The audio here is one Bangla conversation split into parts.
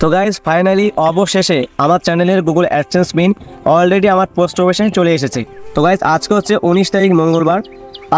তো গাইজ ফাইনালি অবশেষে আমার চ্যানেলের গুগল অ্যাডসেন্স পিন অলরেডি আমার পোস্ট অফিসে চলে এসেছে। তো গাইজ আজকে হচ্ছে উনিশ তারিখ মঙ্গলবার।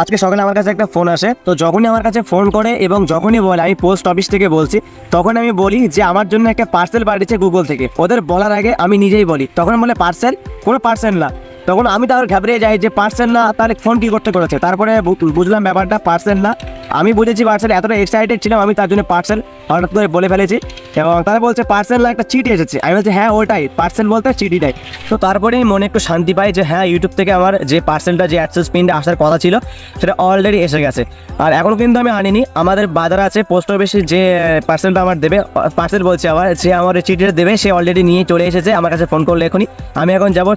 আজকে সকালে আমার কাছে একটা ফোন আসে। তো যখনই আমার কাছে ফোন করে এবং যখনই বলে, আমি পোস্ট অফিস থেকে বলছি, তখন আমি বলি যে আমার জন্য একটা পার্সেল পাঠিয়েছে গুগল থেকে। ওদের বলার আগে আমি নিজেই বলি। তখন বলে পার্সেল কোনো পার্সেল না। তখন আমি তার ঘাবড়ে যাই যে পার্সেল না, তার ফোন কী করতে করেছে? তারপরে বুঝলাম ব্যাপারটা পার্সেল না। আমি বুঝেছি পার্সেল এতটা এক্সাইটেড ছিলাম, আমি তার জন্য পার্সেল হঠাৎ করে বলে ফেলেছি। এবং তারা বলছে পার্সেল না, একটা চিঠি এসেছে। আমি বলছি হ্যাঁ ওটাই পার্সেল বলতে চিঠিটাই তো তারপরেই মনে একটু শান্তি পাই যে হ্যাঁ ইউটিউব থেকে আমার যে পার্সেলটা, যে অ্যাক্সেস পিনটা আসার কথা ছিল, সেটা অলরেডি এসে গেছে। আর এখনও কিন্তু আমি আনিনি। আমাদের বাজার আছে পোস্ট অফিসে যে পার্সেলটা আমার দেবে, পার্সেল বলছে আমার যে আমার চিঠিটা দেবে, সে অলরেডি নিয়ে চলে এসেছে, আমার কাছে ফোন করলে এখনই। আমি এখন যাব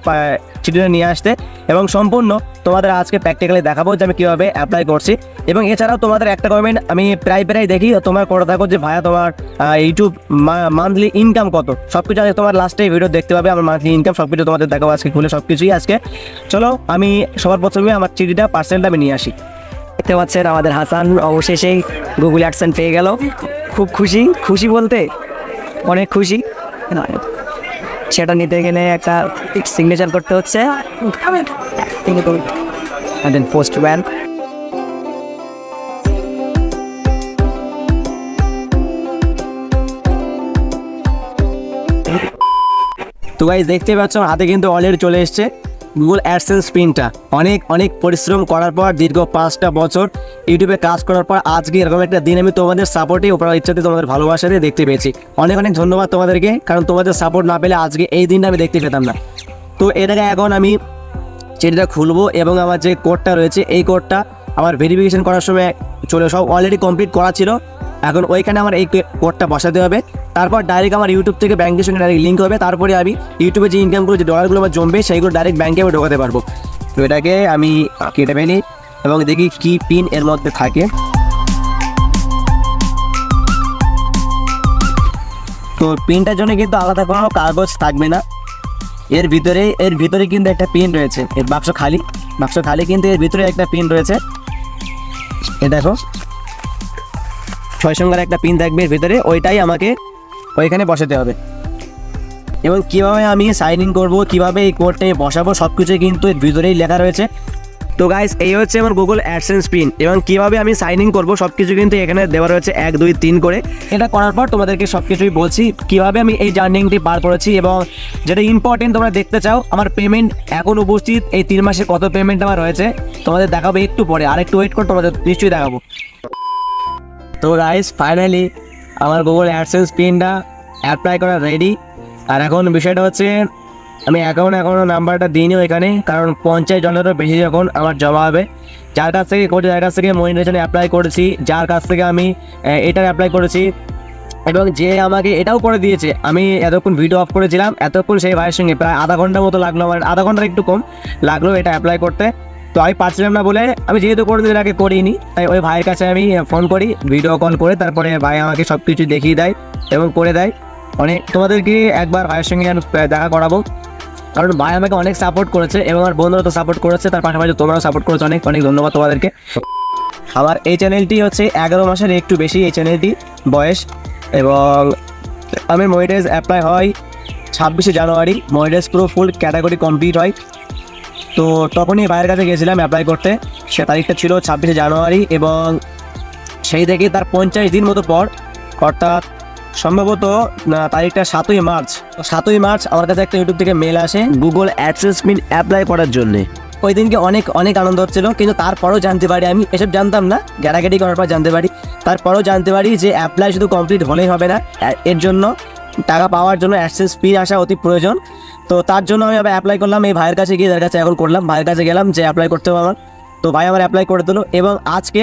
চিঠিটা নিয়ে আসতে এবং সম্পূর্ণ তোমাদের আজকে প্র্যাকটিক্যালি দেখাবো যে আমি কীভাবে অ্যাপ্লাই করছি। এবং এছাড়াও তোমাদের একটা কমেন্ট আমি প্রায় প্রায় দেখি তোমার করে থাকো যে ভাইয়া তোমার ইউটিউব মান্থলি ইনকাম কত? সব কিছু আজকে তোমার লাস্টে ভিডিও দেখতে পাবে, আমার মান্থলি ইনকাম সব কিছু তোমাদের দেখাবো আজকে, খুলে সব কিছুই আজকে। চলো, আমি সবার প্রথমে আমার চিঠিটা পার্সেলটা আমি নিয়ে আসি। দেখতে পাচ্ছেন আমাদের হাসান অবশেষেই গুগল অ্যাডসেন পেয়ে গেল। খুব খুশি খুশি বলতে অনেক খুশি। সেটা নিতে গেলে একটা সিগনেচার করতে হচ্ছে। পোস্ট ম্যান তো গাইজ দেখতে পাচ্ছ, হাতে কিন্তু অলরেডি চলে এসছে। গুগল অ্যাডসেন্স পিনটা অনেক অনেক পরিশ্রম করার পর দীর্ঘ পাঁচটা বছর ইউটিউবে কাজ করার পর আজকে এরকম একটা দিন আমি তোমাদের সাপোর্টে ওপর ইচ্ছাতে তোমাদের ভালোবাসাতে দেখতে পেয়েছি। অনেক অনেক ধন্যবাদ তোমাদেরকে, কারণ তোমাদের সাপোর্ট না পেলে আজকে এই দিনটা আমি দেখতে পেতাম না। তো এটাকে এখন আমি চিঠিটা খুলবো এবং আমার যে কোডটা রয়েছে, এই কোডটা আমার ভেরিফিকেশন করার সময় চলে, সব অলরেডি কমপ্লিট করা ছিল। এখন ওইখানে আমার এই কোডটা বসাতে হবে। তারপর ডাইরেক্ট আমার ইউটিউব থেকে ব্যাংকের সঙ্গে ডাইরেক্ট লিঙ্ক হবে। তারপরে আমি ইউটিউবে যে ইনকামগুলো যে ডলারগুলো আমার জমবে, সেইগুলো ডাইরেক্ট ব্যাংকে আমি ঢোকাতে পারব। তো এটাকে আমি কেটে ফেলি এবং দেখি কি পিন এর মধ্যে থাকে। তো পিনটার জন্য কিন্তু আলাদা কোনো কাগজ থাকবে না। এর ভিতরে এর ভিতরে কিন্তু একটা পিন রয়েছে। এর বাক্স খালি। বাক্স খালি কিন্তু এর ভিতরে একটা পিন রয়েছে। এ দেখো। ছয় সংখ্যার একটা পিন থাকবে ভিতরে, ওইটাই আমাকে ওইখানে বসাতে হবে। এবং কীভাবে আমি সাইন ইন করব, কীভাবে এই কোডটা বসাবো সব কিছুই কিন্তু এর ভিতরেই লেখা রয়েছে। তো গাইস এই হচ্ছে আমার গুগল অ্যাডসেন্স পিন এবং কীভাবে আমি সাইন ইন করব সব কিছু কিন্তু এখানে দেওয়া রয়েছে এক, দুই, তিন করে। এটা করার পর তোমাদেরকে সব কিছুই বলছি, কীভাবে আমি এই জার্নিংটি পার করেছি এবং যেটা ইম্পর্টেন্ট তোমরা দেখতে চাও, আমার পেমেন্ট এখন উপস্থিত, এই তিন মাসে কত পেমেন্ট আমার রয়েছে তোমাদের দেখাবো একটু পরে। আর একটু ওয়েট করে তোমাদের নিশ্চয়ই দেখাবো। তো গাইস ফাইনালি আমার গুগল অ্যাডসেন্স পিনটা অ্যাপ্লাই করা রেডি আর এখন বিষয়টা হচ্ছে, আমি অ্যাকাউন্ট এখনও নাম্বারটা দিইনি এখানে কারণ পঞ্চাশ জনেরও বেশি যখন আমার জমা হবে। যার কাছ থেকে করেছি যার কাছ থেকে মনিটাইজেশনে অ্যাপ্লাই করেছি, যার কাছ থেকে আমি এটার অ্যাপ্লাই করেছি। এবং যে আমাকে এটাও করে দিয়েছে, আমি এতক্ষণ ভিডিও অফ করেছিলাম, এতক্ষণ সেই ভাইয়ের সঙ্গে প্রায় আধা ঘণ্টার মতো লাগল আমার, আধা ঘণ্টার একটু কম লাগল এটা অ্যাপ্লাই করতে। তো আমি পারছিলাম না বলে আমি যেহেতু দিন আগে করিনি, তাই ওই ভাইয়ের কাছে আমি ফোন করি ভিডিও কল করে, তারপরে ভাই আমাকে সব কিছু দেখিয়ে দেয় এবং করে দেয়। অনেক তোমাদেরকে একবার ভাইয়ের সঙ্গে দেখা করাবো। কারণ ভাই আমাকে অনেক সাপোর্ট করেছে এবং আমার বন্ধুরা তো সাপোর্ট করেছে, তার পাশাপাশি তোমরাও সাপোর্ট করেছ। অনেক অনেক ধন্যবাদ তোমাদেরকে। আমার এই চ্যানেলটি হচ্ছে এগারো মাসের একটু বেশি, এই চ্যানেলটি বয়স। এবং আমি মনিটাইজ অ্যাপ্লাই হয় ছাব্বিশে জানুয়ারি। মনিটাইজ পুরো ফুল ক্যাটাগরি কমপ্লিট হয়। তো তখনই ভাইয়ের কাছে গেছিলাম অ্যাপ্লাই করতে। সে তারিখটা ছিল ছাব্বিশে জানুয়ারি এবং সেই থেকে তার পঞ্চাশ দিন মতো পর, অর্থাৎ সম্ভবত তারিখটা সাতই মার্চ। তো সাতই মার্চ আমার কাছে একটা ইউটিউব থেকে মেল আসে গুগল অ্যাডসেন্স পিন অ্যাপ্লাই করার জন্যে। ওই দিনকে অনেক অনেক আনন্দ হচ্ছিল, কিন্তু তারপরেও জানতে পারি আমি, এসব জানতাম না গ্যারাগাড়ি করার পর জানতে পারি। তারপরেও জানতে পারি যে অ্যাপ্লাই শুধু কমপ্লিট হলেই হবে না এর জন্য টাকা পাওয়ার জন্য অ্যাডসেন্স ফি আসা অতি প্রয়োজন। তো তার জন্য আমি অ্যাপ্লাই করলাম, এই ভাইয়ের কাছে গিয়ে যার কাছে এখন করলাম, ভাইয়ের কাছে গেলাম, যে অ্যাপ্লাই করতে হবে আমার। তো ভাই আমার অ্যাপ্লাই করে দিল এবং আজকে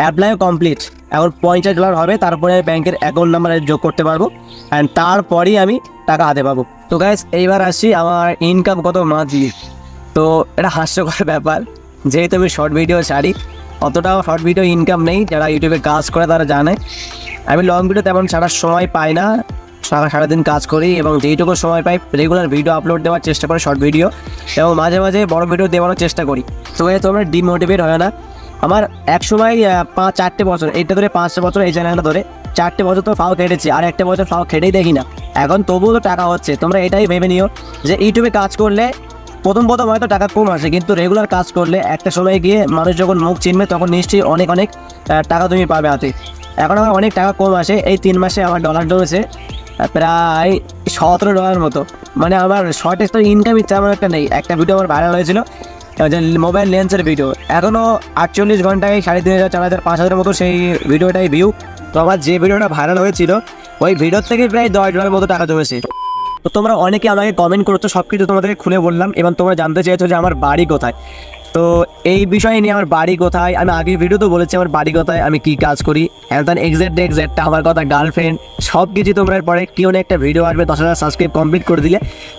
অ্যাপ্লাইও কমপ্লিট এখন পঞ্চাশ ডলার হবে, তারপরে আমি ব্যাংকের অ্যাকাউন্ট নাম্বার যোগ করতে পারব। অ্যান্ড তারপরেই আমি টাকা হাতে পাবো। তো গ্যাস এইবার আসছি আমার ইনকাম কত মান্থলি। তো এটা হাস্যকর ব্যাপার, যেহেতু আমি শর্ট ভিডিও ছাড়ি, অতটাও শর্ট ভিডিও ইনকাম নেই, যারা ইউটিউবে কাজ করে তারা জানে। আমি লং ভিডিও তেমন ছাড়ার সময় পাই না। সারাদিন কাজ করি এবং যেইটুকু সময় পাই রেগুলার ভিডিও আপলোড দেওয়ার চেষ্টা করি শর্ট ভিডিও এবং মাঝে মাঝে বড় ভিডিও দেওয়ানোর চেষ্টা করি। তো এই তোমরা ডিমোটিভেট হয় না। আমার এক সময় পাঁচ চারটে বছর এইটা ধরে পাঁচটা বছর এই চ্যানেলটা ধরে চারটে বছর তো ফাও কেটেছি আর একটা বছর ফাও খেটেই দেখি না। এখন তবুও তো টাকা হচ্ছে তোমরা এটাই ভেবে নিও যে ইউটিউবে কাজ করলে প্রথম প্রথম হয়তো টাকা কম আসে কিন্তু রেগুলার কাজ করলে একটা সময় গিয়ে মানুষ যখন মুখ চিনবে তখন নিশ্চয়ই অনেক অনেক টাকা তুমি পাবে হাতে। এখন আমার অনেক টাকা কম আসে এই তিন মাসে আমার ডলার আহ, প্রায় সতেরো ডলার মতো। মানে আমার শর্টেজ তো ইনকামই তেমন একটা নেই। একটা ভিডিও আমার ভাইরাল হয়েছিল মোবাইল লেন্সের ভিডিও এখনও আটচল্লিশ ঘন্টায় সাড়ে তিন হাজার, চার হাজার, পাঁচ হাজারের মতো সেই ভিডিওটাই ভিউ তো আমার যে ভিডিওটা ভাইরাল হয়েছিল, ওই ভিডিওর থেকে প্রায় দশ ডলার মতো টাকা জমেছে। তো তোমরা অনেকে আমাকে কমেন্ট করছ সব কিছু তোমাদেরকে খুলে বললাম এবং তোমরা জানতে চেয়েছো যে আমার বাড়ি কোথায়। তো এই বিষয় নিয়ে আমার বাড়ি কোথায়? আমি আগের ভিডিওতে বলেছি আমার বাড়ি কোথায়, আমি কি কাজ করি? এখন এক্সাক্ট এক্সাক্টটা আমার কথা গার্লফ্রেন্ড সব কিছু তোমরা পরে কেউ একটা ভিডিও আসবে, দশ হাজার সাবস্ক্রাইব কমপ্লিট করে দিলে।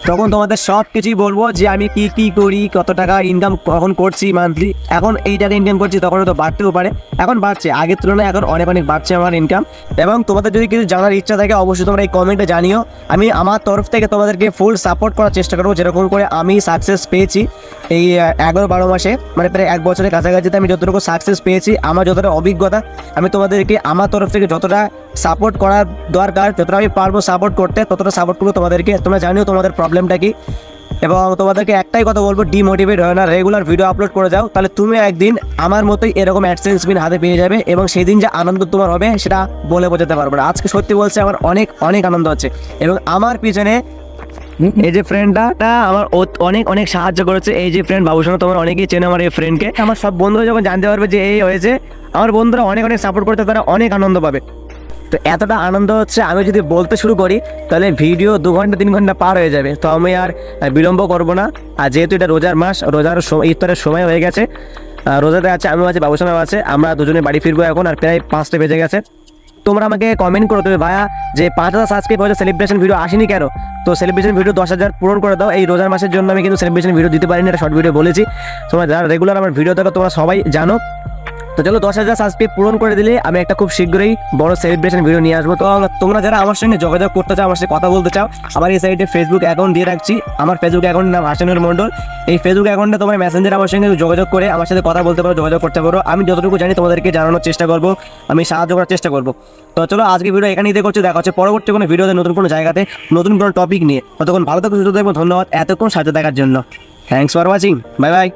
তখন তোমাদের সব কিছুই বলব যে আমি কি কি করি, কত টাকা ইনকাম কখন করছি মান্থলি এখন এই টাকা ইনকাম করছি তখন তো বাড়তেও পারে। এখন বাড়ছে, আগের তুলনায় এখন অনেক অনেক বাড়ছে আমার ইনকাম এবং তোমাদের যদি কিছু জানার ইচ্ছা থাকে, অবশ্যই তোমরা এই কমেন্টে জানিও। আমি আমার তরফ থেকে তোমাদেরকে ফুল সাপোর্ট করার চেষ্টা করব, যেরকম করে আমি সাকসেস পেয়েছি এই এগারো, বারো মাসে মানে প্রায় এক বছরের কাছাকাছিতে আমি যতটুকু সাকসেস পেয়েছি, আমার যতটা অভিজ্ঞতা, আমি তোমাদেরকে আমার তরফ থেকে যতটা সাপোর্ট করার দরকার, যতটা আমি পারব সাপোর্ট করতে, ততটা সাপোর্ট করব তোমাদেরকে, তোমরা জানিও তোমাদের প্রবলেমটা কি। এবং তোমাদেরকে একটাই কথা বলব ডিমোটিভেট হয় না রেগুলার ভিডিও আপলোড করে যাও, তাহলে তুমি একদিন আমার মতোই এরকম অ্যাডসেন্স বিন হাতে পেয়ে যাবে এবং সেই দিন যে আনন্দ তোমার হবে, সেটা বলে বোঝাতে পারব না। আজকে সত্যি বলছে আমার অনেক অনেক আনন্দ হচ্ছে। এবং আমার পিছনে এই যে ফ্রেন্ডটা আমার অনেক অনেক সাহায্য করেছে। এই যে ফ্রেন্ড বাবুসোনা তোমার অনেকেই চেনে আমার এই ফ্রেন্ডকে আমার সব বন্ধুরা যখন জানতে পারবে যে এই হয়েছে, আমার বন্ধুরা অনেক অনেক সাপোর্ট করতে তারা অনেক আনন্দ পাবে। তো এতটা আনন্দ হচ্ছে, আমি যদি বলতে শুরু করি, তাহলে ভিডিও দু ঘণ্টা, তিন ঘণ্টা পার হয়ে যাবে। তো আমি আর বিলম্ব করব না। আর যেহেতু এটা রোজার মাস, রোজার ইফতারের সময় হয়ে গেছে। রোজাতে আছে আমি আছে বাবুসোনাও আছে। আমরা দুজনে বাড়ি ফিরবো এখন, আর প্রায় পাঁচটা বেজে গেছে। তোমরা আমাকে কমেন্ট করে দেবে ভাইয়া যে পাঁচ হাজার সাবস্ক্রাইব হয়েছে সেলিব্রেশন ভিডিও আসেনি কেন? তো সেলিব্রেশন ভিডিও দশ হাজার পূরণ করে দাও। এই রোজার মাসের জন্য আমি কিন্তু সেলিব্রেশন ভিডিও দিতে পারিনি একটা শর্ট ভিডিও বলেছি। তোমরা যারা রেগুলার আমার ভিডিও দেখো, তোমরা সবাই জানো। তো চলো দশ হাজার সাবস্ক্রাইব পূরণ করে দিলে আমি একটা খুব শীঘ্রই বড় সেলিব্রেশন ভিডিও নিয়ে আসব। তো তোমরা যারা আমার সঙ্গে যোগাযোগ করতে চাও, আমার সাথে কথা বলতে চাও, আমার এই সাইডে ফেসবুক অ্যাকাউন্ট দিয়ে রাখছি। আমার ফেসবুক অ্যাকাউন্ট নাম হাসানুর মণ্ডল। এই ফেসবুক অ্যাকাউন্টে তোমার মেসেঞ্জার আমার সঙ্গে যোগাযোগ করে আমার সাথে কথা বলতে পারো, যোগাযোগ করতে পারো। আমি যতটুকু জানি তোমাদেরকে জানানোর চেষ্টা করব, আমি সাহায্য করার চেষ্টা করব। তো চলো আজকে ভিডিও এখানেই করছি দেখা হচ্ছে পরবর্তী কোনো ভিডিওতে নতুন কোনো জায়গাতে, নতুন কোনো টপিক নিয়ে। ততক্ষণ ভালো সুস্থ থাকব ধন্যবাদ। এতক্ষণ সাথে দেখার জন্য। Thanks for watching bye bye